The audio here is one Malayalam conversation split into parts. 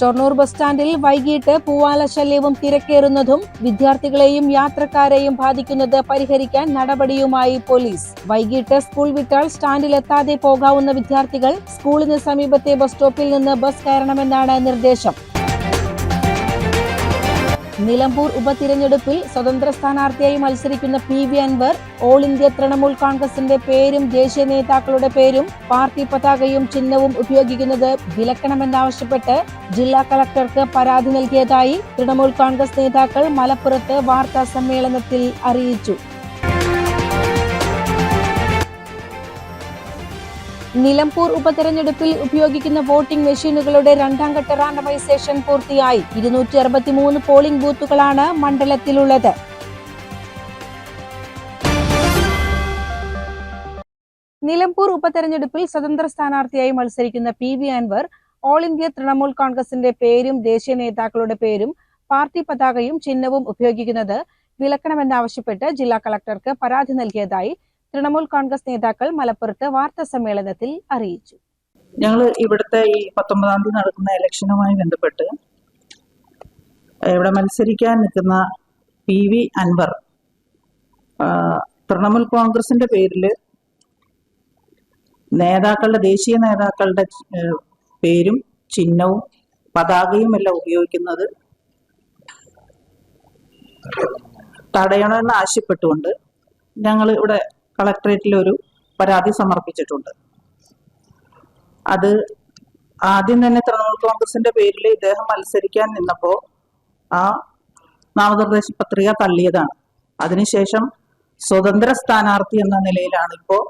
ഷൊർണൂർ ബസ് സ്റ്റാൻഡിൽ വൈകിട്ട് പൂവാല ശല്യവും തിരക്കേറുന്നതും വിദ്യാർത്ഥികളെയും യാത്രക്കാരെയും ബാധിക്കുന്നത് പരിഹരിക്കാൻ നടപടിയുമായി പോലീസ്. വൈകിട്ട് സ്കൂൾ വിട്ടാൽ സ്റ്റാൻഡിലെത്താതെ പോകാവുന്ന വിദ്യാർത്ഥികൾ സ്കൂളിന് സമീപത്തെ ബസ് സ്റ്റോപ്പിൽ നിന്ന് ബസ് കയറണമെന്നാണ് നിർദ്ദേശം. നിലമ്പൂർ ഉപതിരഞ്ഞെടുപ്പിൽ സ്വതന്ത്ര സ്ഥാനാർത്ഥിയായി മത്സരിക്കുന്ന P V Anvar All India Trinamool കോൺഗ്രസിന്റെ പേരും ദേശീയ നേതാക്കളുടെ പേരും പാർട്ടി പതാകയും ചിഹ്നവും ഉപയോഗിക്കുന്നത് വിലക്കണമെന്നാവശ്യപ്പെട്ട് ജില്ലാ കളക്ടർക്ക് പരാതി നൽകിയതായി തൃണമൂൽ കോൺഗ്രസ് നേതാക്കൾ മലപ്പുറത്ത് വാർത്താ സമ്മേളനത്തിൽ അറിയിച്ചു. നിലമ്പൂർ ഉപതെരഞ്ഞെടുപ്പിൽ ഉപയോഗിക്കുന്ന വോട്ടിംഗ് മെഷീനുകളുടെ രണ്ടാം ഘട്ട റാൻഡമൈസേഷൻ പൂർത്തിയായി. ഇരുന്നൂറ്റി അറുപത്തിമൂന്ന് പോളിംഗ് ബൂത്തുകളാണ് മണ്ഡലത്തിലുള്ളത്. നിലമ്പൂർ ഉപതെരഞ്ഞെടുപ്പിൽ സ്വതന്ത്ര സ്ഥാനാർത്ഥിയായി മത്സരിക്കുന്ന P V Anvar All India Trinamool കോൺഗ്രസിന്റെ പേരും ദേശീയ നേതാക്കളുടെ പേരും പാർട്ടി പതാകയും ചിഹ്നവും ഉപയോഗിക്കുന്നത് വിലക്കണമെന്നാവശ്യപ്പെട്ട് ജില്ലാ കളക്ടർക്ക് പരാതി നൽകിയതായി തൃണമൂൽ കോൺഗ്രസ് നേതാക്കൾ മലപ്പുറത്ത് വാർത്താ സമ്മേളനത്തിൽ അറിയിച്ചു. ഞങ്ങൾ ഇവിടുത്തെ ഈ പത്തൊമ്പതാം തീയതി നടക്കുന്ന ഇലക്ഷനുമായി ബന്ധപ്പെട്ട് ഇവിടെ മത്സരിക്കാൻ നിൽക്കുന്ന പി വി അൻവർ തൃണമൂൽ കോൺഗ്രസിന്റെ പേരിൽ നേതാക്കളുടെ ദേശീയ നേതാക്കളുടെ പേരും ചിഹ്നവും പതാകയും എല്ലാം ഉപയോഗിക്കുന്നത് തടയണമെന്ന് ആവശ്യപ്പെട്ടുകൊണ്ട് ഞങ്ങൾ ഇവിടെ കളക്ടറേറ്റിൽ ഒരു പരാതി സമർപ്പിച്ചിട്ടുണ്ട്. അത് ആദ്യം തന്നെ തൃണമൂൽ കോൺഗ്രസിന്റെ പേരിൽ ഇദ്ദേഹം മത്സരിക്കാൻ നിന്നപ്പോൾ ആ നാമനിർദ്ദേശ പത്രിക തള്ളിയതാണ്. അതിനുശേഷം സ്വതന്ത്ര സ്ഥാനാർത്ഥി എന്ന നിലയിലാണ് ഇപ്പോൾ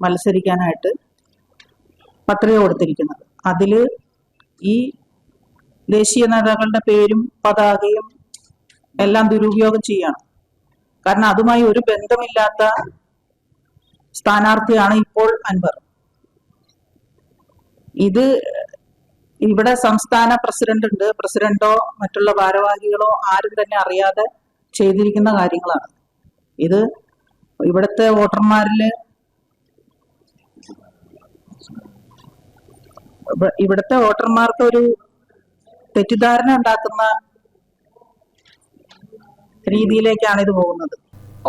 മത്സരിക്കാനായിട്ട് പത്രിക കൊടുത്തിരിക്കുന്നത്. അതിൽ ഈ ദേശീയ നേതാക്കളുടെ പേരും പതാകയും എല്ലാം ദുരുപയോഗം ചെയ്യണം. കാരണം അതുമായി ഒരു ബന്ധമില്ലാത്ത സ്ഥാനാർത്ഥിയാണ് ഇപ്പോൾ അൻവർ. ഇത് ഇവിടെ സംസ്ഥാന പ്രസിഡന്റ് ഉണ്ട്. പ്രസിഡന്റോ മറ്റുള്ള ഭാരവാഹികളോ ആരും തന്നെ അറിയാതെ ചെയ്തിരിക്കുന്ന കാര്യങ്ങളാണ്. ഇത് ഇവിടുത്തെ വോട്ടർമാരിൽ ഇവിടത്തെ വോട്ടർമാർക്ക് ഒരു തെറ്റിദ്ധാരണ ഉണ്ടാക്കുന്ന രീതിയിലേക്കാണ് ഇത് പോകുന്നത്.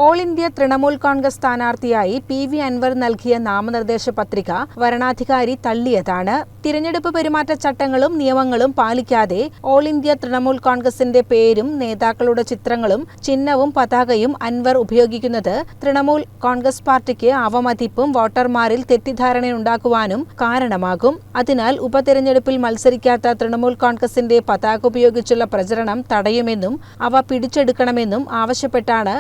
ഓൾ ഇന്ത്യ തൃണമൂൽ കോൺഗ്രസ് സ്ഥാനാർത്ഥിയായി പി വി അൻവർ നൽകിയ നാമനിർദ്ദേശ പത്രിക വരണാധികാരി തള്ളിയതാണ്. തിരഞ്ഞെടുപ്പ് പെരുമാറ്റച്ചട്ടങ്ങളും നിയമങ്ങളും പാലിക്കാതെ ഓൾ ഇന്ത്യ തൃണമൂൽ കോൺഗ്രസിന്റെ പേരും നേതാക്കളുടെ ചിത്രങ്ങളും ചിഹ്നവും പതാകയും അൻവർ ഉപയോഗിക്കുന്നത് തൃണമൂൽ കോൺഗ്രസ് പാർട്ടിക്ക് അവമതിപ്പും വോട്ടർമാരിൽ തെറ്റിദ്ധാരണയുണ്ടാക്കുവാനും കാരണമാകും. അതിനാൽ ഉപതെരഞ്ഞെടുപ്പിൽ മത്സരിക്കാത്ത തൃണമൂൽ കോൺഗ്രസിന്റെ പതാക ഉപയോഗിച്ചുള്ള പ്രചരണം തടയുമെന്നും അവ പിടിച്ചെടുക്കണമെന്നും ആവശ്യപ്പെട്ടാണ്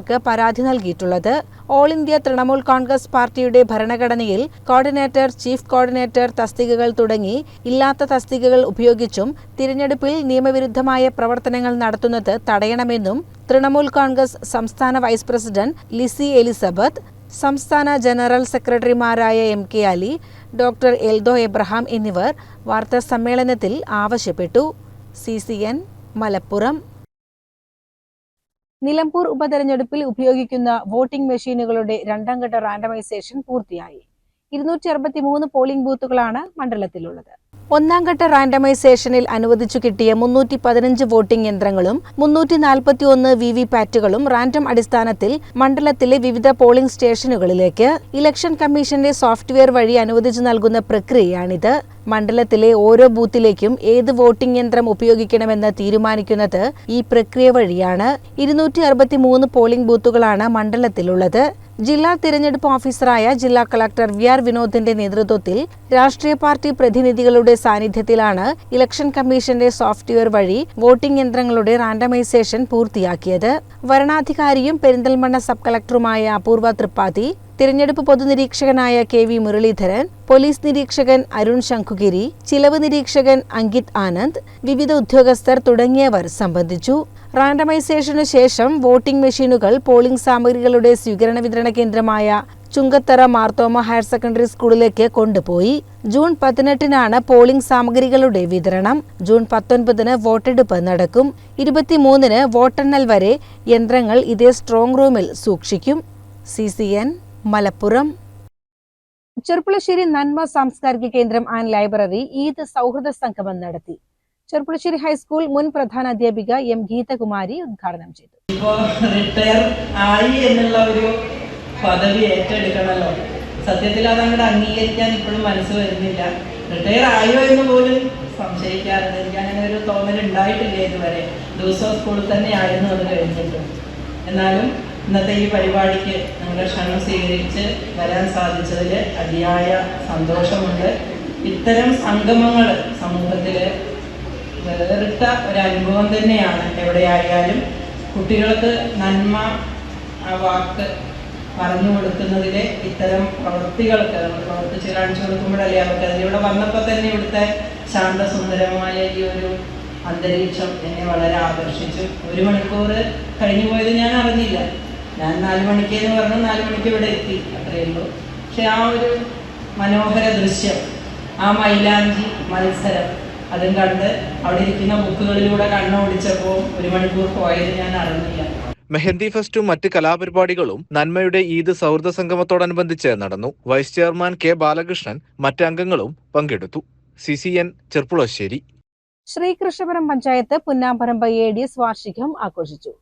കളക്ടർക്ക് പരാതി നൽകിയിട്ടുള്ളത്. ഓൾ ഇന്ത്യ തൃണമൂൽ കോൺഗ്രസ് പാർട്ടിയുടെ ഭരണഘടനയിൽ കോർഡിനേറ്റർ ചീഫ് കോർഡിനേറ്റർ തസ്തികകൾ തുടങ്ങി ഇല്ലാത്ത തസ്തികകൾ ഉപയോഗിച്ചും തിരഞ്ഞെടുപ്പിൽ നിയമവിരുദ്ധമായ പ്രവർത്തനങ്ങൾ നടത്തുന്നത് തടയണമെന്നും തൃണമൂൽ കോൺഗ്രസ് സംസ്ഥാന വൈസ് പ്രസിഡന്റ് ലിസി എലിസബത്ത് സംസ്ഥാന ജനറൽ സെക്രട്ടറിമാരായ M K Ali doctor Eldho Abraham എന്നിവർ വാർത്താ സമ്മേളനത്തിൽ ആവശ്യപ്പെട്ടു. C C N Malappuram. Nilambur ഉപതെരഞ്ഞെടുപ്പിൽ ഉപയോഗിക്കുന്ന വോട്ടിംഗ് മെഷീനുകളുടെ രണ്ടാം ഘട്ട റാൻഡമൈസേഷൻ പൂർത്തിയായി. ഇരുന്നൂറ്റി അറുപത്തിമൂന്ന് പോളിംഗ് ബൂത്തുകളാണ് മണ്ഡലത്തിലുള്ളത്. ഒന്നാം ഘട്ട റാൻഡമൈസേഷനിൽ അനുവദിച്ചു കിട്ടിയ മുന്നൂറ്റി പതിനഞ്ച് വോട്ടിംഗ് യന്ത്രങ്ങളും മുന്നൂറ്റി നാൽപ്പത്തി ഒന്ന് വി വി പാറ്റുകളും റാൻഡം അടിസ്ഥാനത്തിൽ മണ്ഡലത്തിലെ വിവിധ പോളിംഗ് സ്റ്റേഷനുകളിലേക്ക് ഇലക്ഷൻ കമ്മീഷന്റെ സോഫ്റ്റ്വെയർ വഴി അനുവദിച്ചു നൽകുന്ന പ്രക്രിയയാണിത്. മണ്ഡലത്തിലെ ഓരോ ബൂത്തിലേക്കും ഏത് വോട്ടിംഗ് യന്ത്രം ഉപയോഗിക്കണമെന്ന് തീരുമാനിക്കുന്നത് ഈ പ്രക്രിയ വഴിയാണ്. ഇരുന്നൂറ്റി പോളിംഗ് ബൂത്തുകളാണ് മണ്ഡലത്തിലുള്ളത്. ജില്ലാ തിരഞ്ഞെടുപ്പ് ഓഫീസറായ ജില്ലാ കളക്ടർ വി ആർ വിനോദിന്റെ നേതൃത്വത്തിൽ രാഷ്ട്രീയ പാർട്ടി പ്രതിനിധികളുടെ സാന്നിധ്യത്തിലാണ് ഇലക്ഷൻ കമ്മീഷന്റെ സോഫ്റ്റ്വെയർ വഴി വോട്ടിംഗ് യന്ത്രങ്ങളുടെ റാൻഡമൈസേഷൻ പൂർത്തിയാക്കിയത്. വരണാധികാരിയും പെരിന്തൽമണ്ണ സബ് കളക്ടറുമായ അപൂർവ ത്രിപാഠി തിരഞ്ഞെടുപ്പ് പൊതുനിരീക്ഷകനായ കെ വി മുരളീധരൻ പോലീസ് നിരീക്ഷകൻ അരുൺ ശംഖുഗിരി ചിലവ് നിരീക്ഷകൻ അങ്കിത് ആനന്ദ് വിവിധ ഉദ്യോഗസ്ഥർ തുടങ്ങിയവർ സംബന്ധിച്ചു. റാൻഡമൈസേഷനു ശേഷം വോട്ടിംഗ് മെഷീനുകൾ പോളിംഗ് സാമഗ്രികളുടെ സ്വീകരണ വിതരണ കേന്ദ്രമായ ചുങ്കത്തറ മാർത്തോമ ഹയർ സെക്കൻഡറി സ്കൂളിലേക്ക് കൊണ്ടുപോയി. ജൂൺ പതിനെട്ടിനാണ് പോളിംഗ് സാമഗ്രികളുടെ വിതരണം. ജൂൺ പത്തൊൻപതിന് വോട്ടെടുപ്പ് നടക്കും. ഇരുപത്തിമൂന്നിന് വോട്ടെണ്ണൽ വരെ യന്ത്രങ്ങൾ ഇതേ സ്ട്രോങ് റൂമിൽ സൂക്ഷിക്കും. സി മലപ്പുറം. ചെറുപ്പുളശ്ശേരി നന്മ സാംസ്കാരിക കേന്ദ്രം ആൻഡ് ലൈബ്രറി ഈദ് സൗഹൃദ സംഗമം നടത്തി. ചെറുപ്പുളശ്ശേരി ഹൈസ്കൂൾ മുൻ പ്രധാന അധ്യാപിക എം ഗീതകുമാരി ഉദ്ഘാടനം ചെയ്തു. റിട്ടയർ ആയി എന്നുള്ള ഒരു പദവി ഏറ്റെടുക്കണമല്ലോ സത്യത്തിൽ അതങ്ങോട്ട് അംഗീകരിക്കാൻ ഇപ്പോഴും മനസ്സ് വരുന്നില്ല. റിട്ടയർ ആയോ എന്ന് പോലും സംശയിക്കാറുണ്ട് എനിക്ക് അങ്ങനെ ഒരു തോന്നൽ ഉണ്ടായിട്ടില്ല ഇതുവരെ. ദിവസവും സ്കൂളിൽ തന്നെ ആയിരുന്നു അത് കഴിഞ്ഞിട്ടും. എന്നാലും ഇന്നത്തെ ഈ പരിപാടിക്ക് നമ്മുടെ ക്ഷണം സ്വീകരിച്ച് വരാൻ സാധിച്ചതിൽ അതിയായ സന്തോഷമുണ്ട്. ഇത്തരം സംഗമങ്ങൾ സമൂഹത്തിൽ വേറിട്ട ഒരു അനുഭവം തന്നെയാണ് എവിടെയായാലും കുട്ടികൾക്ക് നന്മ ആ വാക്ക് പറഞ്ഞു കൊടുക്കുന്നതിലെ ഇത്തരം പ്രവൃത്തികൾക്ക് നമ്മൾ പ്രവർത്തിച്ച് കാണിച്ചു കൊടുക്കുമ്പോഴല്ലേ അവർക്ക് അതിലൂടെ വന്നപ്പോൾ തന്നെ ഇവിടുത്തെ ശാന്തസുന്ദരമായ ഈ ഒരു അന്തരീക്ഷം എന്നെ വളരെ ആകർഷിച്ചു. ഒരു മണിക്കൂർ കഴിഞ്ഞു പോയത് ഞാൻ അറിഞ്ഞില്ല. ഞാൻ നാല് മണിക്ക് എന്ന് പറഞ്ഞു നാല് മണിക്ക് ഇവിടെ എത്തി അത്രയേ ഉള്ളൂ. പക്ഷെ ആ ഒരു മനോഹര ദൃശ്യം ആ മൈലാഞ്ചി മത്സരം അതും കണ്ട് അവിടെ ഇരിക്കുന്ന ബുക്കുകളിലൂടെ കണ്ണോടിച്ചപ്പോൾ ഒരു മണിക്കൂർ പോയത് ഞാൻ അറിഞ്ഞില്ല. മെഹന്തി ഫെസ്റ്റും മറ്റ് കലാപരിപാടികളും നന്മയുടെ ഈദ് സൗഹൃദ സംഗമത്തോടനുബന്ധിച്ച് നടന്നു. വൈസ് ചെയർമാൻ കെ ബാലകൃഷ്ണൻ മറ്റ് അംഗങ്ങളും പങ്കെടുത്തു. C C N Cherpulassery. Sreekrishnapuram panchayat Punnamparamba A D S വാർഷികം ആഘോഷിച്ചു.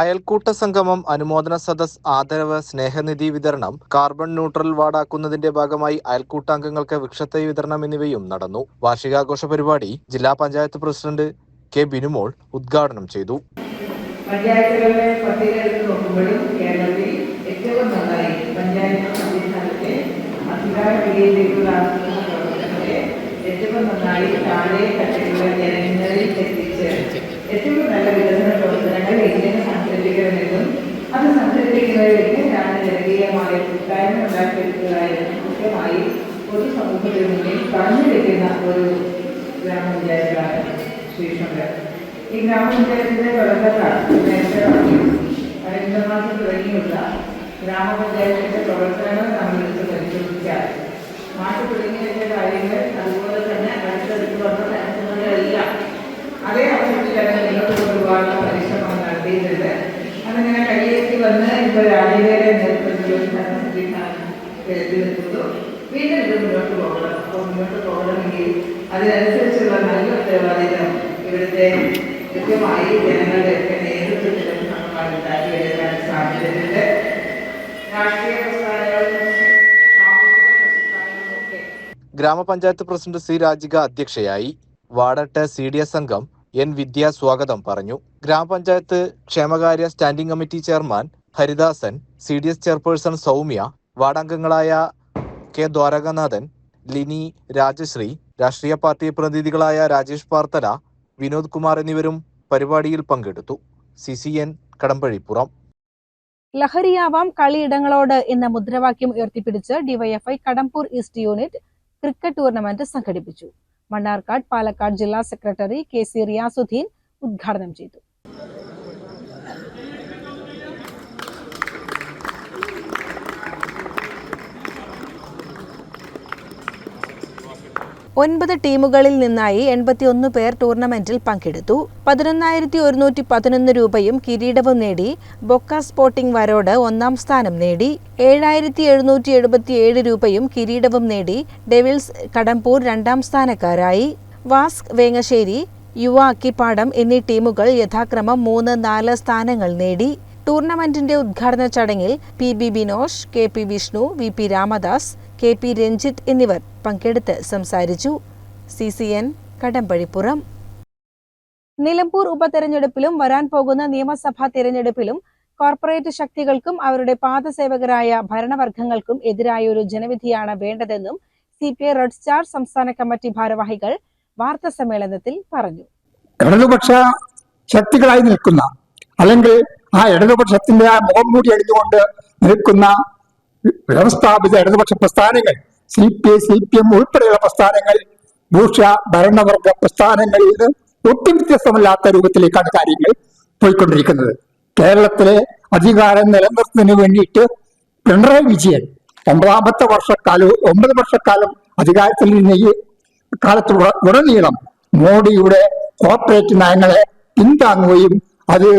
അയൽക്കൂട്ട സംഗമം അനുമോദന സദസ് ആദരവ് സ്നേഹനിധി വിതരണം കാർബൺ ന്യൂട്രൽ വാർഡാക്കുന്നതിന്റെ ഭാഗമായി അയൽക്കൂട്ടാംഗങ്ങൾക്ക് വൃക്ഷത്തൈ വിതരണം എന്നിവയും നടന്നു. വാർഷികാഘോഷ പരിപാടി ജില്ലാ പഞ്ചായത്ത് പ്രസിഡന്റ് കെ ബിനുമോൾ ഉദ്ഘാടനം ചെയ്തു. പഞ്ചായത്തുകളുടെ പട്ടിക എടുത്ത് നോക്കുമ്പോഴും കേരളത്തിൽ ഏറ്റവും നന്നായി പഞ്ചായത്ത് സംവിധാനത്തെ അധികാര പിടിയിലേക്ക് നടത്തുന്ന ഏറ്റവും നന്നായി താഴെ തട്ടിലുള്ള ജനങ്ങളിൽ എത്തിച്ച് ഏറ്റവും നല്ല വികസന പ്രവർത്തനങ്ങൾ എങ്ങനെ സംഘടിപ്പിക്കണമെന്നും അത് സംഘടിപ്പിക്കുന്നതിലേക്ക് ഞാൻ ജനകീയമായ കൂട്ടായ്മ ഉണ്ടാക്കിയെടുത്തതായിരുന്നു മുഖ്യമായി പൊതുസമൂഹത്തിന് മുന്നിൽ പറഞ്ഞു വെക്കുന്ന ഒരു ഗ്രാമപഞ്ചായത്താണ് ശ്രീശങ്കർ. ഈ ഗ്രാമപഞ്ചായത്തിന്റെ പ്രവർത്തകർ നേരത്തെ പറഞ്ഞു കഴിഞ്ഞ മാസം തുടങ്ങിയുള്ള ഗ്രാമപഞ്ചായത്തിന്റെ പ്രവർത്തനങ്ങൾ നമ്മൾ എടുത്ത് പരിശോധിച്ചാൽ മാറ്റി തുടങ്ങി വെച്ച കാര്യങ്ങൾ അതുപോലെ തന്നെ അടുത്തടുത്ത് വന്ന തരങ്ങളെല്ലാം അതേ അവസരത്തിൽ തന്നെ നിങ്ങൾക്ക് ഒരുപാട് പരിശ്രമം നടത്തിയിട്ടുണ്ട് അതിങ്ങനെ കയ്യേറ്റി വന്ന് ഇപ്പോൾ രാജകീയയുടെ നേതൃത്വത്തിൽ ഗ്രാമപഞ്ചായത്ത് പ്രസിഡന്റ് സി രാജിക അധ്യക്ഷയായി വാടട്ട് സി ഡി എസ് അംഗം എൻ വിദ്യ സ്വാഗതം പറഞ്ഞു. ഗ്രാമപഞ്ചായത്ത് ക്ഷേമകാര്യ standing committee chairman Haridasan C D S chairperson Soumya വാർഡംഗങ്ങളായ K Dwarakanathan Lini Rajasree രാഷ്ട്രീയ പാർട്ടി പ്രതിനിധികളായ രാജേഷ് പാർത്തല വിനോദ് കുമാർ എന്നിവരും പരിപാടിയിൽ പങ്കെടുത്തു. C C N Kadampazhipuram. ലഹരിയാവാം കളിയിടങ്ങളോട് എന്ന മുദ്രാവാക്യം ഉയർത്തിപ്പിടിച്ച് DYFI Kadampur East unit cricket tournament സംഘടിപ്പിച്ചു. മണ്ണാർക്കാട് പാലക്കാട് ജില്ലാ സെക്രട്ടറി കെ സി റിയാസുദ്ദീൻ ഉദ്ഘാടനം ചെയ്തു. ഒൻപത് ടീമുകളിൽ നിന്നായി എൺപത്തിയൊന്ന് പേർ ടൂർണമെന്റിൽ പങ്കെടുത്തു. പതിനൊന്നായിരത്തി ഒരുന്നൂറ്റി പതിനൊന്ന് രൂപയും കിരീടവും നേടി. ബൊക്ക സ്പോർട്ടിംഗ് വരോട് ഒന്നാം സ്ഥാനം നേടി. ഏഴായിരത്തി എഴുന്നൂറ്റി എഴുപത്തിയേഴ് രൂപയും കിരീടവും നേടി. ഡെവിൾസ് കടമ്പൂർ രണ്ടാം സ്ഥാനക്കാരായി. വാസ്ക് വേങ്ങശ്ശേരി യുവ അക്കിപ്പാടം എന്നീ ടീമുകൾ യഥാക്രമം മൂന്ന് നാല് സ്ഥാനങ്ങൾ നേടി. ടൂർണമെന്റിന്റെ ഉദ്ഘാടന ചടങ്ങിൽ P B Binosh K P Vishnu V P Ramadas K P Ranjith എന്നിവർ പങ്കെടുത്ത് സംസാരിച്ചു. C C N Kadampazhipuram. Nilambur ഉപതെരഞ്ഞെടുപ്പിലും വരാൻ പോകുന്ന നിയമസഭാ തെരഞ്ഞെടുപ്പിലും കോർപ്പറേറ്റ് ശക്തികൾക്കും അവരുടെ പാദസേവകരായ ഭരണവർഗങ്ങൾക്കും എതിരായ ഒരു ജനവിധിയാണ് വേണ്ടതെന്നും C P I Red Star സംസ്ഥാന കമ്മിറ്റി ഭാരവാഹികൾ വാർത്താ സമ്മേളനത്തിൽ പറഞ്ഞു. ഇടതുപക്ഷ ശക്തികളായി നിൽക്കുന്ന അല്ലെങ്കിൽ ആ ഇടതുപക്ഷത്തിന്റെ ആ മുഖം മൂടി അടിഞ്ഞുകൊണ്ട് നിൽക്കുന്ന വ്യവസ്ഥാപിത ഇടതുപക്ഷ പ്രസ്ഥാനങ്ങൾ C P I C P M ഉൾപ്പെടെയുള്ള പ്രസ്ഥാനങ്ങൾ ഭൂഷ ഭരണവർഗ പ്രസ്ഥാനങ്ങളിൽ നിന്ന് ഒട്ടും വ്യത്യസ്തമല്ലാത്ത രൂപത്തിലേക്കാണ് കാര്യങ്ങൾ പോയിക്കൊണ്ടിരിക്കുന്നത്. കേരളത്തിലെ അധികാരം നിലനിർത്തുന്നതിന് വേണ്ടിയിട്ട് പിണറായി വിജയൻ ഒമ്പതാമത്തെ വർഷക്കാലവും ഒമ്പത് വർഷക്കാലം അധികാരത്തിൽ നിന്ന് ഈ കാലത്ത് ഉട- ഉടനീളം മോഡിയുടെ കോർപ്പറേറ്റ് നയങ്ങളെ പിന്താങ്ങുകയും അത്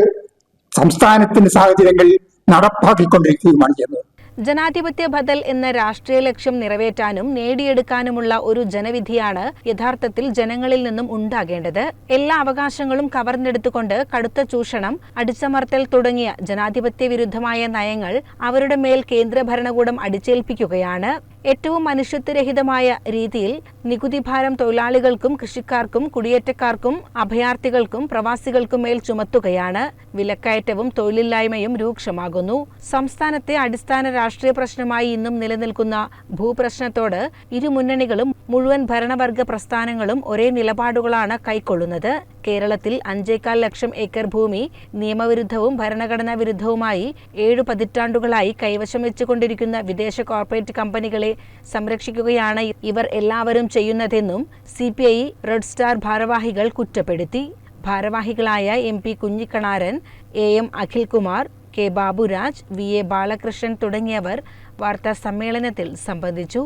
സംസ്ഥാനത്തിന്റെ സാഹചര്യങ്ങളിൽ നടപ്പാക്കിക്കൊണ്ടിരിക്കുകയുമാണ് ചെയ്യുന്നത്. ജനാധിപത്യ ബദൽ എന്ന രാഷ്ട്രീയ ലക്ഷ്യം നിറവേറ്റാനും നേടിയെടുക്കാനുമുള്ള ഒരു ജനവിധിയാണ് യഥാർത്ഥത്തിൽ ജനങ്ങളിൽ നിന്നും ഉണ്ടാകേണ്ടത്. എല്ലാ അവകാശങ്ങളും കവർന്നെടുത്തുകൊണ്ട് കടുത്ത ചൂഷണം അടിച്ചമർത്തൽ തുടങ്ങിയ ജനാധിപത്യ വിരുദ്ധമായ നയങ്ങൾ അവരുടെ മേൽ കേന്ദ്ര ഭരണകൂടം അടിച്ചേൽപ്പിക്കുകയാണ്. ഏറ്റവും മനുഷ്യത്വരഹിതമായ രീതിയിൽ നികുതി ഭാരം തൊഴിലാളികൾക്കും കൃഷിക്കാർക്കും കുടിയേറ്റക്കാർക്കും അഭയാർത്ഥികൾക്കും പ്രവാസികൾക്കും മേൽ ചുമത്തുകയാണ്. വിലക്കയറ്റവും തൊഴിലില്ലായ്മയും രൂക്ഷമാകുന്നു. സംസ്ഥാനത്തെ അടിസ്ഥാന രാഷ്ട്രീയ പ്രശ്നമായി ഇന്നും നിലനിൽക്കുന്ന ഭൂപ്രശ്നത്തോട് ഇരുമുന്നണികളും മുഴുവൻ ഭരണവർഗ പ്രസ്ഥാനങ്ങളും ഒരേ നിലപാടുകളാണ് കൈക്കൊള്ളുന്നത്. കേരളത്തിൽ അഞ്ചേകാൽ ലക്ഷം ഏക്കർ ഭൂമി നിയമവിരുദ്ധവും ഭരണഘടനാ വിരുദ്ധവുമായി ഏഴു പതിറ്റാണ്ടുകളായി കൈവശം വെച്ചുകൊണ്ടിരിക്കുന്ന വിദേശ കോർപ്പറേറ്റ് കമ്പനികളെ സംരക്ഷിക്കുകയാണ് ഇവർ എല്ലാവരും ചെയ്യുന്നതെന്നും C P I Red Star ഭാരവാഹികൾ കുറ്റപ്പെടുത്തി. ഭാരവാഹികളായ M P Kunhikkanaran A M Akhilkumar K Baburaj V A Balakrishnan തുടങ്ങിയവർ വാർത്താ സമ്മേളനത്തിൽ സംബന്ധിച്ചു.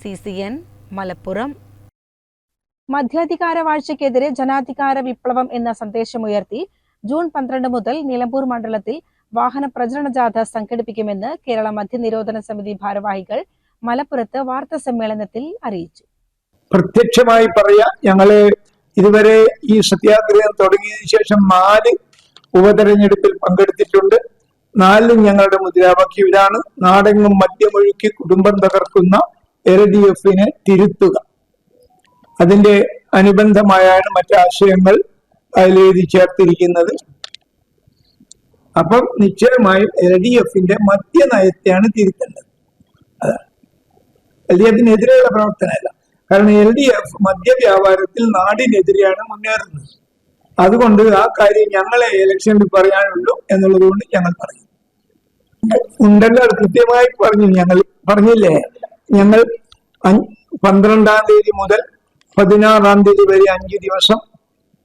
C C N Malappuram. മധ്യാധികാര വാഴ്ചയ്ക്കെതിരെ ജനാധികാര വിപ്ലവം എന്ന സന്ദേശമുയർത്തി ജൂൺ പന്ത്രണ്ട് മുതൽ നിലമ്പൂർ മണ്ഡലത്തിൽ വാഹന പ്രചരണ ജാഥ സംഘടിപ്പിക്കുമെന്ന് കേരള മദ്യനിരോധന സമിതി ഭാരവാഹികൾ മലപ്പുറത്ത് വാർത്താ സമ്മേളനത്തിൽ അറിയിച്ചു. പ്രത്യക്ഷമായി പറയാ ഞങ്ങൾ ഇതുവരെ ഈ സത്യാഗ്രഹം തുടങ്ങിയതിനു ശേഷം നാല് ഉപതെരഞ്ഞെടുപ്പിൽ പങ്കെടുത്തിട്ടുണ്ട്. നാലിലും ഞങ്ങളുടെ മുദ്രാവാക്യം ഇതാണ് നാടെങ്ങും മദ്യമൊഴുക്കി കുടുംബം തകർക്കുന്ന എൽ ഡി എഫിനെ തിരുത്തുക. അതിന്റെ അനുബന്ധമായാണ് മറ്റാശയങ്ങൾ അതിലെഴുതി ചേർത്തിരിക്കുന്നത്. അപ്പം നിശ്ചയമായും എൽ ഡി എഫിന്റെ മദ്യനയത്തെയാണ് തിരുത്തേണ്ടത്. എൽ ഡി എഫിനെതിരെയുള്ള പ്രവർത്തനമല്ല. കാരണം എൽ ഡി എഫ് മദ്യവ്യാപാരത്തിൽ നാടിനെതിരെയാണ് മുന്നേറുന്നത്. അതുകൊണ്ട് ആ കാര്യം ഞങ്ങളെ ഇലക്ഷനിൽ പറയാനുള്ളൂ എന്നുള്ളത് കൊണ്ട് ഞങ്ങൾ പറയും. ഉണ്ടല്ലോ കൃത്യമായി പറഞ്ഞു ഞങ്ങൾ പറഞ്ഞില്ലേ? ഞങ്ങൾ പന്ത്രണ്ടാം തീയതി മുതൽ പതിനാറാം തീയതി വരെ അഞ്ച് ദിവസം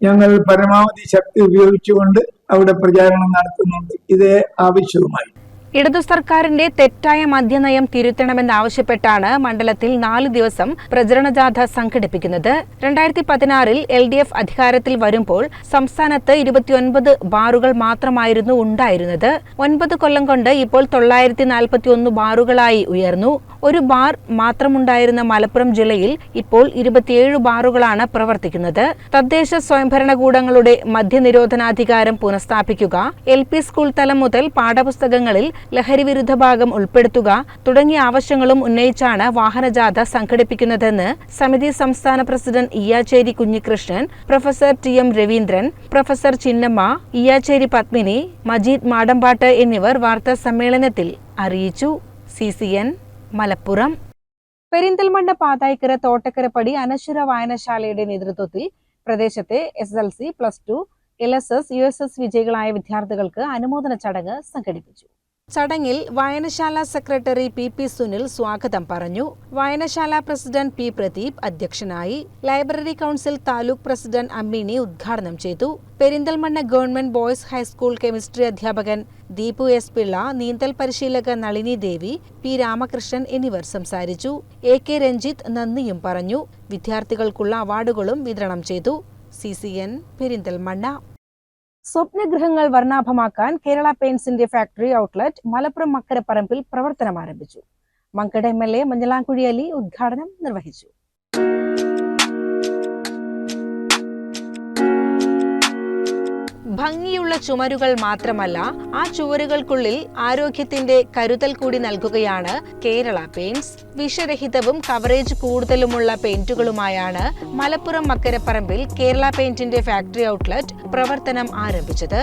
ഞങ്ങൾ പരമാവധി ശക്തി ഉപയോഗിച്ചുകൊണ്ട് അവിടെ പ്രചാരണം നടത്തുന്നുണ്ട്. ഇതേ ആവശ്യവുമായി. ഇടതു സർക്കാരിന്റെ തെറ്റായ മദ്യനയം തിരുത്തണമെന്നാവശ്യപ്പെട്ടാണ് മണ്ഡലത്തിൽ നാല് ദിവസം പ്രചരണ ജാഥ സംഘടിപ്പിക്കുന്നത്. രണ്ടായിരത്തി പതിനാറിൽ എൽ ഡി എഫ് അധികാരത്തിൽ വരുമ്പോൾ സംസ്ഥാനത്ത് ഇരുപത്തിയൊൻപത് ബാറുകൾ മാത്രമായിരുന്നു ഉണ്ടായിരുന്നത്. ഒൻപത് കൊല്ലം കൊണ്ട് ഇപ്പോൾ തൊള്ളായിരത്തി നാൽപ്പത്തിയൊന്ന് ബാറുകളായി ഉയർന്നു. ഒരു ബാർ മാത്രമുണ്ടായിരുന്ന മലപ്പുറം ജില്ലയിൽ ഇപ്പോൾ ഇരുപത്തിയേഴ് ബാറുകളാണ് പ്രവർത്തിക്കുന്നത്. തദ്ദേശ സ്വയംഭരണകൂടങ്ങളുടെ മദ്യനിരോധനാധികാരം പുനഃസ്ഥാപിക്കുക എൽ പി സ്കൂൾ തലം മുതൽ പാഠപുസ്തകങ്ങളിൽ ലഹരി വിരുദ്ധ ഭാഗം ഉൾപ്പെടുത്തുക തുടങ്ങിയ ആവശ്യങ്ങളും ഉന്നയിച്ചാണ് വാഹനജാഥ സംഘടിപ്പിക്കുന്നതെന്ന് സമിതി സംസ്ഥാന president Iyacheri Kunhikrishnan professor T M Raveendran professor Chinnamma Iyacheri Padmini Majeed Madampattu എന്നിവർ വാർത്താ സമ്മേളനത്തിൽ അറിയിച്ചു. C C N Malappuram. Perinthalmanna Pathaikkara Thottakkarappadi Anaswara വായനശാലയുടെ നേതൃത്വത്തിൽ പ്രദേശത്തെ S L C plus two L S S U S S വിജയികളായ വിദ്യാർത്ഥികൾക്ക് അനുമോദന ചടങ്ങ് സംഘടിപ്പിച്ചു. ചടങ്ങിൽ വായനശാല സെക്രട്ടറി പി പി സുനിൽ സ്വാഗതം പറഞ്ഞു. വായനശാല പ്രസിഡന്റ് പി പ്രദീപ് അധ്യക്ഷനായി library council taluk president Ammini ഉദ്ഘാടനം ചെയ്തു. Perinthalmanna government boys high school chemistry അധ്യാപകൻ ദീപു എസ് പിള്ള നീന്തൽ പരിശീലക നളിനി ദേവി പി രാമകൃഷ്ണൻ എന്നിവർ സംസാരിച്ചു. എ കെ രഞ്ജിത്ത് നന്ദിയും പറഞ്ഞു. വിദ്യാർത്ഥികൾക്കുള്ള അവാർഡുകളും വിതരണം ചെയ്തു. C C N Perinthalmanna. സ്വപ്നഗൃഹങ്ങൾ വർണാഭമാക്കാൻ കേരള പെയിന്റ്സിന്റെ ഫാക്ടറി ഔട്ട്ലെറ്റ് മലപ്പുറം മക്കരപ്പറമ്പിൽ പ്രവർത്തനം ആരംഭിച്ചു Mankada M L A Manjalamkuzhi Ali ഉദ്ഘാടനം നിർവഹിച്ചു. ഭംഗിയുള്ള ചുമരുകൾ മാത്രമല്ല ആ ചുവരുകൾക്കുള്ളിൽ ആരോഗ്യത്തിന്റെ കരുതൽ കൂടി നൽകുകയാണ് കേരള പെയിന്റ്സ്. വിഷരഹിതവും കവറേജ് കൂടുതലുമുള്ള പെയിന്റുകളുമായാണ് മലപ്പുറം മക്കരപ്പറമ്പിൽ കേരള പെയിന്റിന്റെ ഫാക്ടറി ഔട്ട്ലെറ്റ് പ്രവർത്തനം ആരംഭിച്ചത്.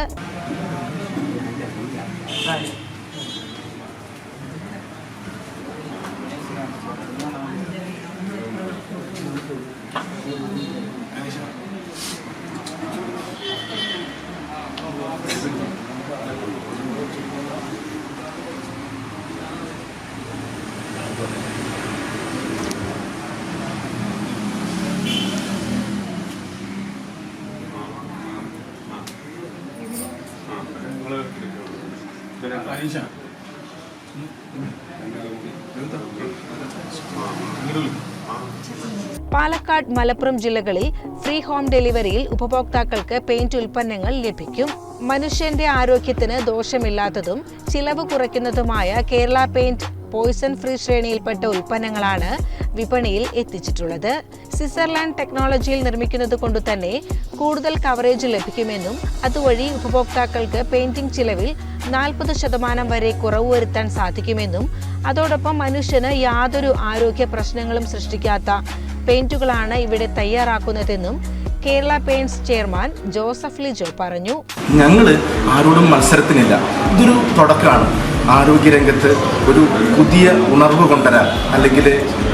പാലക്കാട് മലപ്പുറം ജില്ലകളിൽ ഫ്രീ ഹോം ഡെലിവറിയിൽ ഉപഭോക്താക്കൾക്ക് പെയിന്റ് ഉൽപ്പന്നങ്ങൾ ലഭിക്കും. മനുഷ്യന്റെ ആരോഗ്യത്തിന് ദോഷമില്ലാത്തതും ചിലവ് കുറയ്ക്കുന്നതുമായ കേരള പെയിന്റ് പോയിസൺ ഫ്രീ ശ്രേണിയിൽപ്പെട്ട ഉൽപ്പന്നങ്ങളാണ് വിപണിയിൽ എത്തിച്ചിട്ടുള്ളത്. സ്വിറ്റ്സർലാൻഡ് ടെക്നോളജിയിൽ നിർമ്മിക്കുന്നത് കൊണ്ട് തന്നെ കൂടുതൽ കവറേജ് ലഭിക്കുമെന്നും അതുവഴി ഉപഭോക്താക്കൾക്ക് പെയിന്റിംഗ് ചിലവിൽ നാൽപ്പത് ശതമാനം വരെ കുറവ് വരുത്താൻ സാധിക്കുമെന്നും അതോടൊപ്പം മനുഷ്യന് യാതൊരു ആരോഗ്യ പ്രശ്നങ്ങളും സൃഷ്ടിക്കാത്ത പെയിന്റുകളാണ് ഇവിടെ തയ്യാറാക്കുന്നതെന്നും Kerala paints chairman Joseph Lijo പറഞ്ഞു. ഞങ്ങൾ ആരോടും മത്സരത്തിനില്ല. ഇതൊരു തുടക്കമാണ് ആരോഗ്യരംഗത്ത് ഒരു പുതിയ ഉണർവ് കൊണ്ടുവരാൻ അല്ലെങ്കിൽ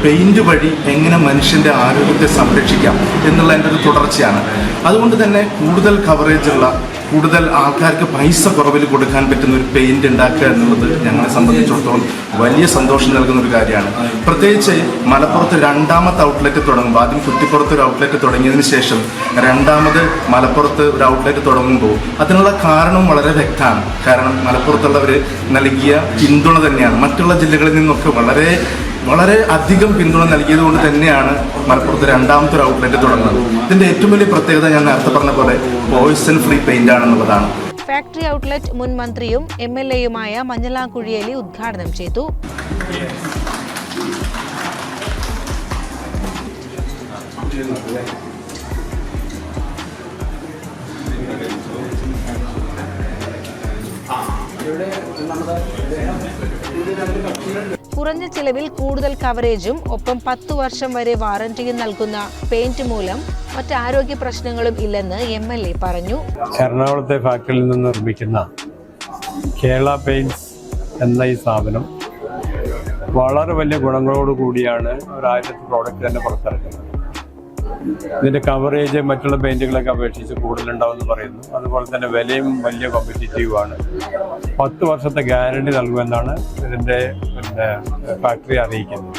പെയിന്റ് വഴി എങ്ങനെ മനുഷ്യന്റെ ആരോഗ്യത്തെ സംരക്ഷിക്കാം എന്നുള്ളതിന്റെ ഒരു തുടർച്ചയാണ്. അതുകൊണ്ട് തന്നെ കൂടുതൽ കവറേജുള്ള കൂടുതൽ ആൾക്കാർക്ക് പൈസ കുറവിൽ കൊടുക്കാൻ പറ്റുന്ന ഒരു പെയിന്റ് ഉണ്ടാക്കുക എന്നുള്ളത് ഞങ്ങളെ സംബന്ധിച്ചിടത്തോളം വലിയ സന്തോഷം നൽകുന്ന ഒരു കാര്യമാണ്. പ്രത്യേകിച്ച് മലപ്പുറത്ത് രണ്ടാമത്തെ ഔട്ട്ലെറ്റ് തുടങ്ങുമ്പോൾ ആദ്യം കുറ്റിപ്പുറത്ത് ഒരു ഔട്ട്ലെറ്റ് തുടങ്ങിയതിന് ശേഷം രണ്ടാമത് മലപ്പുറത്ത് ഒരു ഔട്ട്ലെറ്റ് തുടങ്ങുമ്പോൾ അതിനുള്ള കാരണവും വളരെ വ്യക്തമാണ്. കാരണം മലപ്പുറത്തുള്ളവർ നൽകിയ പിന്തുണ തന്നെയാണ്. മറ്റുള്ള ജില്ലകളിൽ നിന്നൊക്കെ വളരെ വളരെ അധികം പിന്തുണ നൽകിയത് കൊണ്ട് തന്നെയാണ് മലപ്പുറത്ത് രണ്ടാമത്തെ ഒരു ഔട്ട്ലെറ്റ് തുടങ്ങുന്നത്. ഇതിന്റെ ഏറ്റവും വലിയ പ്രത്യേകത ഞാൻ നേരത്തെ പറഞ്ഞ പോലെ പോയിസൺ ഫ്രീ പെയിന്റ് ആണെന്നുള്ളതാണ്. ഫാക്ടറി ഔട്ട്ലെറ്റ് മുൻ മന്ത്രിയും എം എൽ എയുമായ മഞ്ഞളാംകുഴിയേലി ഉദ്ഘാടനം ചെയ്തു. കുറഞ്ഞ ചിലവിൽ കൂടുതൽ കവറേജും ഒപ്പം പത്തു വർഷം വരെ വാറന്റിയും നൽകുന്ന പെയിന്റ് മൂലം മറ്റ് ആരോഗ്യ പ്രശ്നങ്ങളും ഇല്ലെന്ന് എം എൽ എ പറഞ്ഞു. എറണാകുളത്തെ ഫാക്ടറിയിൽ നിന്ന് നിർമ്മിക്കുന്ന കേരള പെയിന്റ്സ് എന്ന ഈ സ്ഥാപനം വളരെ വലിയ ഗുണങ്ങളോട് കൂടിയാണ് ഒരു ആയിരത്തി പ്രോഡക്റ്റ് തന്നെ പുറത്തിറക്കുന്നത്. ഇതിന്റെ കവറേജ് മറ്റുള്ള പെയിന്റുകളൊക്കെ അപേക്ഷിച്ച് കൂടുതലുണ്ടാവുമെന്ന് പറയുന്നു. അതുപോലെ തന്നെ വിലയും വലിയ കോമ്പറ്റീറ്റീവ് ആണ്. പത്ത് വർഷത്തെ ഗ്യാരണ്ടി നൽകുമെന്നാണ് ഇതിന്റെ പിന്നെ ഫാക്ടറി അറിയിക്കുന്നത്.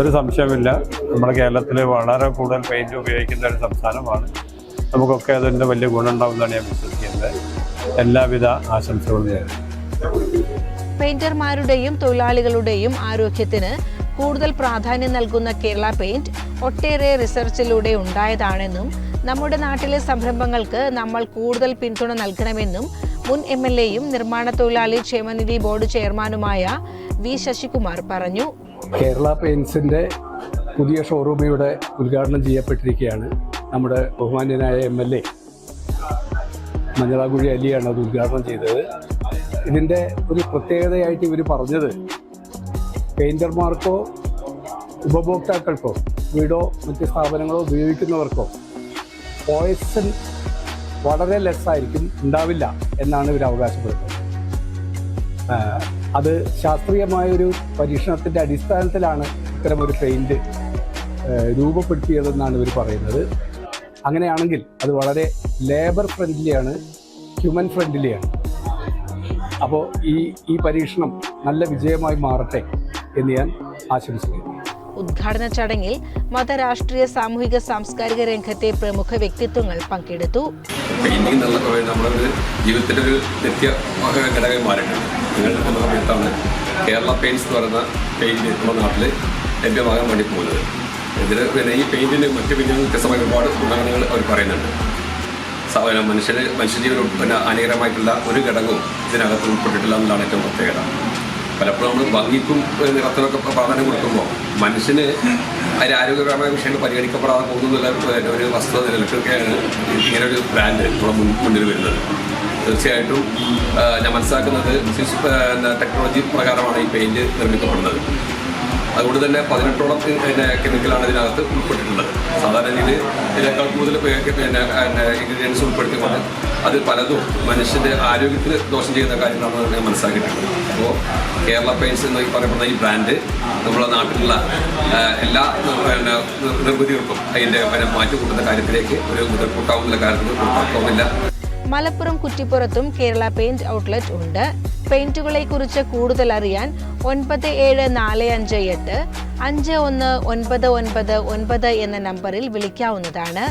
ഒരു സംശയമില്ല നമ്മുടെ കേരളത്തിൽ വളരെ കൂടുതൽ പെയിന്റ് ഉപയോഗിക്കുന്ന ഒരു സംസ്ഥാനമാണ്. നമുക്കൊക്കെ അതിന്റെ വലിയ ഗുണമുണ്ടാവുമെന്നാണ് ഞാൻ വിശ്വസിക്കുന്നത്. എല്ലാവിധ ആശംസകളും പെയിന്റർമാരുടെയും തൊഴിലാളികളുടെയും ആരോഗ്യത്തിന് കൂടുതൽ പ്രാധാന്യം നൽകുന്ന കേരള പെയിന്റ് ഒട്ടേറെ റിസർച്ചിലൂടെ ഉണ്ടായതാണെന്നും നമ്മുടെ നാട്ടിലെ സംരംഭങ്ങൾക്ക് നമ്മൾ കൂടുതൽ പിന്തുണ നൽകണമെന്നും മുൻ എം എൽ എയും നിർമ്മാണ തൊഴിലാളി ക്ഷേമനിധി ബോർഡ് ചെയർമാനുമായ വി ശശികുമാർ പറഞ്ഞു. കേരള പെയിൻസിന്റെ പുതിയ ഷോറൂം ഇവിടെ ഉദ്ഘാടനം ചെയ്യപ്പെട്ടിരിക്കുകയാണ്. നമ്മുടെ ബഹുമാന്യനായ എം എൽ എ മഞ്ഞളാകുഴി അലിയാണ് അത് ഉദ്ഘാടനം ചെയ്തത്. ഇതിന്റെ ഒരു പ്രത്യേകതയായിട്ട് ഇവർ പറഞ്ഞത് പെയിന്റർമാർക്കോ ഉപഭോക്താക്കൾക്കോ വീടോ മറ്റ് സ്ഥാപനങ്ങളോ ഉപയോഗിക്കുന്നവർക്കോ പോയസൺ വളരെ ലെസ്സായിരിക്കും ഉണ്ടാവില്ല എന്നാണ് ഇവർ അവകാശപ്പെടുന്നത്. അത് ശാസ്ത്രീയമായൊരു പരീക്ഷണത്തിന്റെ അടിസ്ഥാനത്തിലാണ് ഇത്തരമൊരു പെയിന്റ് രൂപപ്പെടുത്തിയതെന്നാണ് ഇവർ പറയുന്നത്. അങ്ങനെയാണെങ്കിൽ അത് വളരെ ലേബർ ഫ്രണ്ട്ലിയാണ് ഹ്യൂമൻ ഫ്രണ്ട്ലിയാണ് അപ്പോൾ ഈ ഈ പരീക്ഷണം നല്ല വിജയമായി മാറട്ടെ. എന്ന് ഞാൻ ആശംസിക്കുന്നു. ഉദ്ഘാടന ചടങ്ങിൽ മതരാഷ്ട്രീയ സാമൂഹിക സാംസ്കാരിക രംഗത്തെ പ്രമുഖ വ്യക്തിത്വങ്ങൾ പങ്കെടുത്തു. ജീവിതത്തിന്റെ ഒരു നിത്യ ഘടകം മാറിയിട്ടുണ്ട്. സമയത്താണ് കേരള പെയിന്റ്സ് എന്ന് പറയുന്ന പെയിന്റ് നമ്മുടെ നാട്ടിൽ ലഭ്യമാകാൻ വേണ്ടി പോകുന്നത്. ഇതിന് പിന്നെ ഈ പെയിന്റിന് മറ്റു പിന്നെ വ്യത്യസ്തമായ ഒരുപാട് ഗുണഗണങ്ങൾ അവർ പറയുന്നുണ്ട്. മനുഷ്യന് മനുഷ്യജീവന് പിന്നെ ഹാനികരമായിട്ടുള്ള ഒരു ഘടകവും ഇതിനകത്ത് ഉൾപ്പെട്ടിട്ടില്ല എന്നുള്ളതാണ് ഏറ്റവും പ്രത്യേകത. പലപ്പോഴും നമ്മൾ ഭംഗിക്കും നിറത്തിനൊക്കെ പ്രാധാന്യം കൊടുക്കുമ്പോൾ മനുഷ്യന് അതിന്റെ ആരോഗ്യപരമായ വിഷയങ്ങൾ പരിഗണിക്കപ്പെടാതെ പോകുന്നുള്ള ഒരു- വസ്തുത നിലനിൽക്കുകയാണ് ഇങ്ങനെ ഒരു ബ്രാൻഡ് നമ്മുടെ മുന്നിൽ വരുന്നത്. തീർച്ചയായിട്ടും ഞാൻ മനസ്സിലാക്കുന്നത് ടെക്നോളജി പ്രകാരമാണ് ഈ പെയിന്റ് നിർമ്മിക്കപ്പെടുന്നത്. അതുകൊണ്ട് തന്നെ പതിനെട്ടോളം പിന്നെ കെമിക്കലാണ് ഇതിനകത്ത് ഉൾപ്പെട്ടിട്ടുള്ളത്. സാധാരണ രീതിയിൽ ഇതിനേക്കാൾ കൂടുതൽ പിന്നെ ഇൻഗ്രീഡിയൻസ് ഉൾപ്പെടുത്തിക്കൊണ്ട് അത് പലതും മനുഷ്യന്റെ ആരോഗ്യത്തിന് ദോഷം ചെയ്യുന്ന കാര്യങ്ങളാണ് ഞാൻ മനസ്സിലാക്കിയിട്ടുണ്ട് അപ്പോൾ കേരള പെയിൻസ് എന്ന് പറയപ്പെടുന്ന ഈ ബ്രാൻഡ് നമ്മുടെ നാട്ടിലുള്ള എല്ലാ പിന്നെ നിർമ്മിതികൾക്കും അതിന്റെ പിന്നെ മാറ്റി കൂട്ടുന്ന കാര്യത്തിലേക്ക് ഒരു മുതൽക്കൂട്ടാവുന്ന കാര്യത്തിൽ തർക്കവുമില്ല മലപ്പുറം കുറ്റിപ്പുറത്തും കേരള പെയിന്റ് ഔട്ട്ലെറ്റ് ഉണ്ട്. പെയിന്റുകളെ കുറിച്ച് കൂടുതൽ അറിയാൻ ഒൻപത് ഏഴ് നാല് അഞ്ച് എട്ട് അഞ്ച് ഒന്ന് ഒൻപത് ഒൻപത് ഒൻപത് എന്ന നമ്പറിൽ വിളിക്കാവുന്നതാണ്.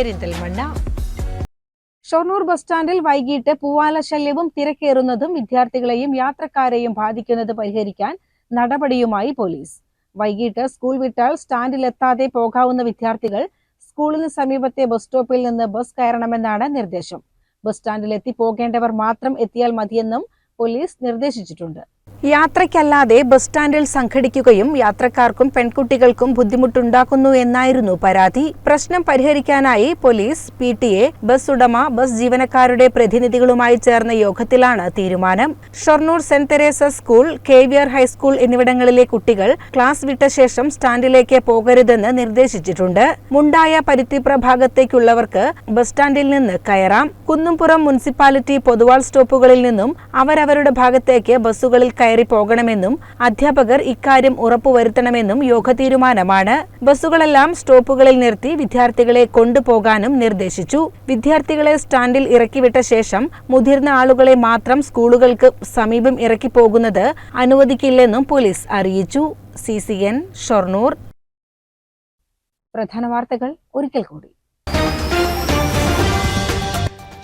പെരിന്തൽമണ്ണ ഷൊർണൂർ ബസ് സ്റ്റാൻഡിൽ വൈകിട്ട് പൂവാല ശല്യവും തിരക്കേറുന്നതും വിദ്യാർത്ഥികളെയും യാത്രക്കാരെയും ബാധിക്കുന്നത് പരിഹരിക്കാൻ നടപടിയുമായി പോലീസ്. വൈകിട്ട് സ്കൂൾ വിട്ടാൽ സ്റ്റാൻഡിലെത്താതെ പോകാവുന്ന വിദ്യാർത്ഥികൾ സ്കൂളിന് സമീപത്തെ ബസ് സ്റ്റോപ്പിൽ നിന്ന് ബസ് കയറണമെന്നാണ് നിർദ്ദേശം. ബസ് സ്റ്റാൻഡിൽ എത്തി പോകേണ്ടവർ മാത്രം എത്തിയാൽ മതിയെന്നും പോലീസ് നിർദ്ദേശിച്ചിട്ടുണ്ട്. യാത്രയ്ക്കല്ലാതെ ബസ് സ്റ്റാൻഡിൽ സംഘടിക്കുകയും യാത്രക്കാർക്കും പെൺകുട്ടികൾക്കും ബുദ്ധിമുട്ടുണ്ടാക്കുന്നു എന്നായിരുന്നു പരാതി. പ്രശ്നം പരിഹരിക്കാനായി police P T A bus ഉടമ ബസ് ജീവനക്കാരുടെ പ്രതിനിധികളുമായി ചേർന്ന യോഗത്തിലാണ് തീരുമാനം. ഷൊർണൂർ സെന്റ് തെരേസ സ്കൂൾ കേവിയർ ഹൈസ്കൂൾ എന്നിവിടങ്ങളിലെ കുട്ടികൾ ക്ലാസ് വിട്ട ശേഷം സ്റ്റാൻഡിലേക്ക് പോകരുതെന്ന് നിർദ്ദേശിച്ചിട്ടുണ്ട്. മുണ്ടായ പരുത്തിപ്ര ഭാഗത്തേക്കുള്ളവർക്ക് ബസ് സ്റ്റാൻഡിൽ നിന്ന് കയറാം. കുന്നുംപുറം മുനിസിപ്പാലിറ്റി പൊതുവാൾ സ്റ്റോപ്പുകളിൽ നിന്നും അവരവരുടെ ഭാഗത്തേക്ക് ബസ്സുകളിൽ കയറി. പോകണമെന്നും അധ്യാപകർ ഇക്കാര്യം ഉറപ്പുവരുത്തണമെന്നും യോഗ തീരുമാനമാണ് ബസ്സുകളെല്ലാം സ്റ്റോപ്പുകളിൽ നിർത്തി വിദ്യാർത്ഥികളെ കൊണ്ടുപോകാനും നിർദ്ദേശിച്ചു. വിദ്യാർത്ഥികളെ സ്റ്റാൻഡിൽ ഇറക്കിവിട്ട ശേഷം മുതിർന്ന ആളുകളെ മാത്രം സ്കൂളുകൾക്ക് സമീപം ഇറക്കി പോകുന്നത് അനുവദിക്കില്ലെന്നും പോലീസ് അറിയിച്ചു. C C N Shoranur. പ്രധാന വാർത്തകൾ ഒരിക്കൽ കൂടി.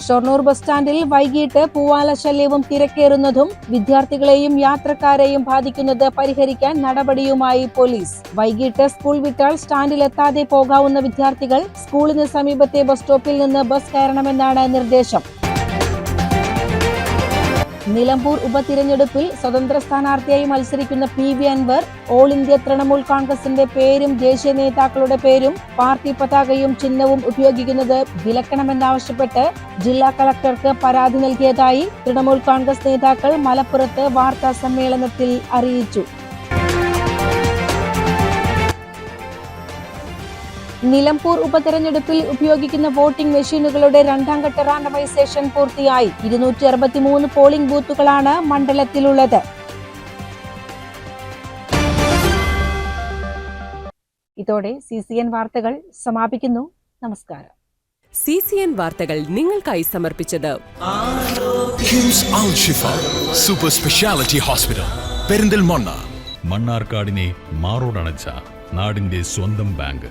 ഷൊർണൂർ ബസ് സ്റ്റാൻഡിൽ വൈകിട്ട് പൂവാല ശല്യവും തിരക്കേറുന്നതും വിദ്യാർത്ഥികളെയും യാത്രക്കാരെയും ബാധിക്കുന്നത് പരിഹരിക്കാൻ നടപടിയുമായി പോലീസ്. വൈകിട്ട് സ്കൂൾ വിട്ടാൽ സ്റ്റാൻഡിലെത്താതെ പോകാവുന്ന വിദ്യാർത്ഥികൾ സ്കൂളിന് സമീപത്തെ ബസ് സ്റ്റോപ്പിൽ നിന്ന് ബസ് കയറണമെന്നാണ് നിർദ്ദേശം. നിലമ്പൂർ ഉപതിരഞ്ഞെടുപ്പിൽ സ്വതന്ത്ര സ്ഥാനാർത്ഥിയായി മത്സരിക്കുന്ന P V Anvar All India Trinamool കോൺഗ്രസിന്റെ പേരും ദേശീയ നേതാക്കളുടെ പേരും പാർട്ടി പതാകയും ചിഹ്നവും ഉപയോഗിക്കുന്നത് വിലക്കണമെന്നാവശ്യപ്പെട്ട് ജില്ലാ കളക്ടർക്ക് പരാതി നൽകിയതായി തൃണമൂൽ കോൺഗ്രസ് നേതാക്കൾ മലപ്പുറത്ത് വാർത്താ സമ്മേളനത്തിൽ അറിയിച്ചു. നിലമ്പൂർ ഉപതെരഞ്ഞെടുപ്പിൽ ഉപയോഗിക്കുന്ന വോട്ടിംഗ് മെഷീനുകളുടെ രണ്ടാം ഘട്ട റാൻഡമൈസേഷൻ പൂർത്തിയായി. ഇരുന്നൂറ്റി അറുപത്തിമൂന്ന് പോളിംഗ് ബൂത്തുകളാണ് മണ്ഡലത്തിലുള്ളത്. ഇതോടെ സി സി എൻ വാർത്തകൾ സമാപിക്കുന്നു. നമസ്കാരം. സി സി എൻ വാർത്തകൾ നിങ്ങൾക്കായി സമർപ്പിച്ചത് KIMS Al Shifa Super Speciality Hospital Perinthalmanna മണ്ണാർക്കാടിനെ മാറോടണച്ച നാടിന്റെ സ്വന്തം ബാങ്ക്.